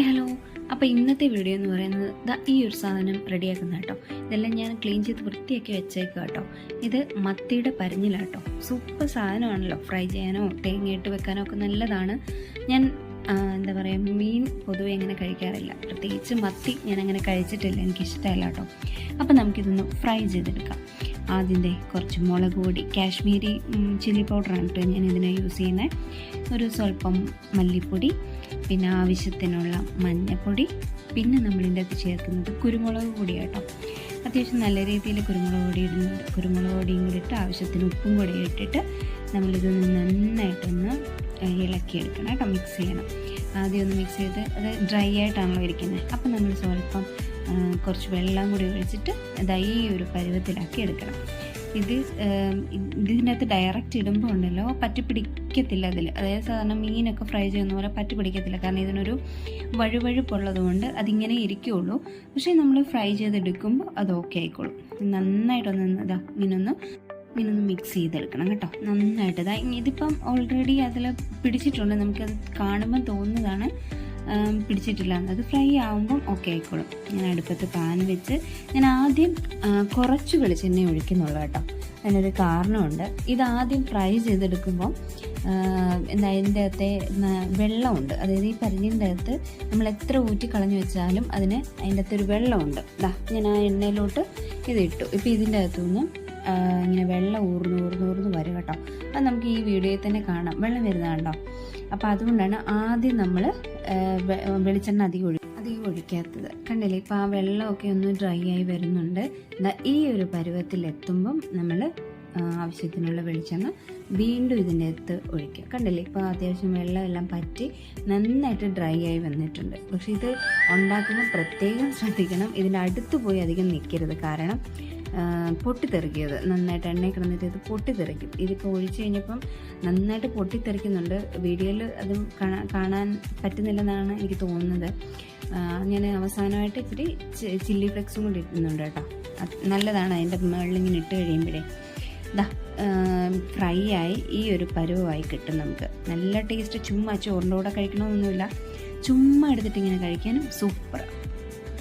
Hi hello അപ്പോൾ ഇന്നത്തെ video എന്ന് പറയുന്നത് ദാ ഈ ഒരു സാധനം റെഡിയാക്കുന്ന കേട്ടോ. ഇതെല്ലാം ഞാൻ ക്ലീൻ ചെയ്ത് വൃത്തിയാക്കി വെച്ചേക്കുക കേട്ടോ. ഇത് മത്തിയുടെ പരിഞ്ഞിലാട്ടോ. സൂപ്പർ സാധനമാണല്ലോ. ഫ്രൈ ചെയ്യാനോ തേങ്ങയിട്ട് വെക്കാനോ ഒക്കെ നല്ലതാണ്. ഞാൻ എന്താ പറയുക മീൻ പൊതുവെ അങ്ങനെ കഴിക്കാറില്ല. പ്രത്യേകിച്ച് മത്തി ഞാൻ അങ്ങനെ കഴിച്ചിട്ടില്ല. എനിക്കിഷ്ടമല്ല കേട്ടോ. അപ്പോൾ നമുക്കിതൊന്ന് ഫ്രൈ ചെയ്തെടുക്കാം. ആദ്യത്തെ കുറച്ച് മുളക് പൊടി കാശ്മീരി ചില്ലി പൗഡറാണ് കേട്ടോ ഞാൻ ഇതിനെ യൂസ് ചെയ്യുന്നത് ഒരു സ്വല്പം മല്ലിപ്പൊടി പിന്നെ ആവശ്യത്തിനുള്ള മഞ്ഞൾപ്പൊടി പിന്നെ നമ്മളിന്റെ അത് ചേർക്കുന്നത് കുരുമുളക് പൊടി കേട്ടോ അത്യാവശ്യം നല്ല രീതിയിൽ കുരുമുളക് പൊടി ഇടുന്നുണ്ട്. കുരുമുളക് പൊടിയും കൂടി ഇട്ട് ആവശ്യത്തിന് ഉപ്പും കൂടി ഇട്ടിട്ട് നമ്മളിതൊന്ന് നന്നായിട്ടൊന്ന് ഇളക്കിയെടുക്കണം കേട്ടോ മിക്സ് ചെയ്യണം. ആദ്യം ഒന്ന് മിക്സ് ചെയ്ത് അത് ഡ്രൈ ആയിട്ടാണല്ലോ ഇരിക്കുന്നത് അപ്പം നമ്മൾ സ്വല്പം കുറച്ച് വെള്ളം കൂടി ഒഴിച്ചിട്ട് ഇതാ ഈ ഒരു പരുവത്തിലാക്കി എടുക്കണം. ഇത് ഇതിനകത്ത് ഡയറക്റ്റ് ഇടുമ്പോൾ ഉണ്ടല്ലോ പറ്റി പിടിക്കത്തില്ല അതിൽ. അതായത് സാധാരണ മീനൊക്കെ ഫ്രൈ ചെയ്യുന്ന പോലെ പറ്റി പിടിക്കത്തില്ല. കാരണം ഇതിനൊരു വഴുവഴുപ്പുള്ളത് കൊണ്ട് അതിങ്ങനെ ഇരിക്കുകയുള്ളൂ പക്ഷേ നമ്മൾ ഫ്രൈ ചെയ്തെടുക്കുമ്പോൾ അത് ഓക്കെ ആയിക്കോളും. നന്നായിട്ടൊന്ന് ഇതാ ഇങ്ങനൊന്ന് ഇങ്ങനൊന്ന് മിക്സ് ചെയ്തെടുക്കണം കേട്ടോ. നന്നായിട്ട്. ഇതാ ഇതിപ്പം ഓൾറെഡി അതിൽ പിടിച്ചിട്ടുണ്ട്. നമുക്കത് കാണുമ്പോൾ തോന്നുന്നതാണ്. പിടിച്ചിട്ടില്ല. അത് ഫ്രൈ ആകുമ്പം ഓക്കെ ആയിക്കോളും. ഞാൻ അടുപ്പത്ത് പാൻ വെച്ച് ഞാൻ ആദ്യം കുറച്ച് വെളിച്ചെണ്ണ ഒഴിക്കുന്നുള്ളൂ കേട്ടോ. അതിനൊരു കാരണമുണ്ട്. ഇതാദ്യം ഫ്രൈ ചെയ്തെടുക്കുമ്പം ആ, എന്താ അതിന്റെ അകത്തെ വെള്ളമുണ്ട്. അതായത് ഈ പരിഞ്ഞിന്റെ അകത്ത് നമ്മൾ എത്ര ഊറ്റി കളഞ്ഞു വെച്ചാലും അതിന് അതിന്റെ അകത്തൊരു വെള്ളമുണ്ട്. ദാ ഞാൻ ആ എണ്ണയിലോട്ട് ഇത് ഇട്ടു. ഇപ്പോൾ ഇതിന്റെ അകത്തുനിന്ന് ഇങ്ങനെ വെള്ളം ഊർന്ന് ഊർന്ന് ഊർന്ന് വരും കേട്ടോ. അത് നമുക്ക് ഈ വീഡിയോയിൽ തന്നെ കാണാം. വെള്ളം വരുന്നത് കണ്ടോ അതുകൊണ്ടാണ് ആദ്യം നമ്മൾ വെളിച്ചെണ്ണ അധികം ഒഴി അധികം ഒഴിക്കാത്തത്. കണ്ടില്ലേ? ഇപ്പോൾ ആ വെള്ളമൊക്കെ ഒന്ന് ഡ്രൈ ആയി വരുന്നുണ്ട്. ഈ ഒരു പരുവത്തിലെത്തുമ്പം നമ്മൾ ആവശ്യത്തിനുള്ള വെളിച്ചെണ്ണ വീണ്ടും ഇതിന്റെ അകത്ത് ഒഴിക്കുക കണ്ടില്ലേ? ഇപ്പോൾ അത്യാവശ്യം വെള്ളം എല്ലാം പറ്റി നന്നായിട്ട് ഡ്രൈ ആയി വന്നിട്ടുണ്ട്. പക്ഷേ ഇത് ഉണ്ടാക്കുമ്പോൾ പ്രത്യേകം ശ്രദ്ധിക്കണം. ഇതിന്റെ അടുത്ത് പോയി അധികം നിൽക്കരുത് കാരണം ആ, പൊട്ടിത്തെറിക്കും നന്നായിട്ട് എണ്ണയിൽ കിടന്നിട്ട് ഇത് പൊട്ടിത്തെറിക്കും. ഇതിപ്പോൾ ഒഴിച്ച് കഴിഞ്ഞപ്പം നന്നായിട്ട് പൊട്ടിത്തെറിക്കുന്നുണ്ട്. വീഡിയോയിൽ അത് കാണാ- കാണാൻ പറ്റുന്നില്ലെന്നാണ് എനിക്ക് തോന്നുന്നത്. ഞാൻ അവസാനമായിട്ട് ഇത്തിരി ചില്ലി ഫ്ലെക്സും കൂടി ഇടുന്നുണ്ട് കേട്ടോ. നല്ലതാണ് അതിന്റെ മുകളിൽ ഇങ്ങനെ ഇട്ട് കഴിയുമ്പോഴേ. ദാ ഫ്രൈ ആയി ഈ ഒരു പരുവമായി കിട്ടും നമുക്ക്. നല്ല ടേസ്റ്റ്. ചുമ്മാ ചോറിന്റെ കൂടെ കഴിക്കണമെന്നൊന്നുമില്ല ചുമ്മാ എടുത്തിട്ട് ഇങ്ങനെ കഴിക്കാനും സൂപ്പർ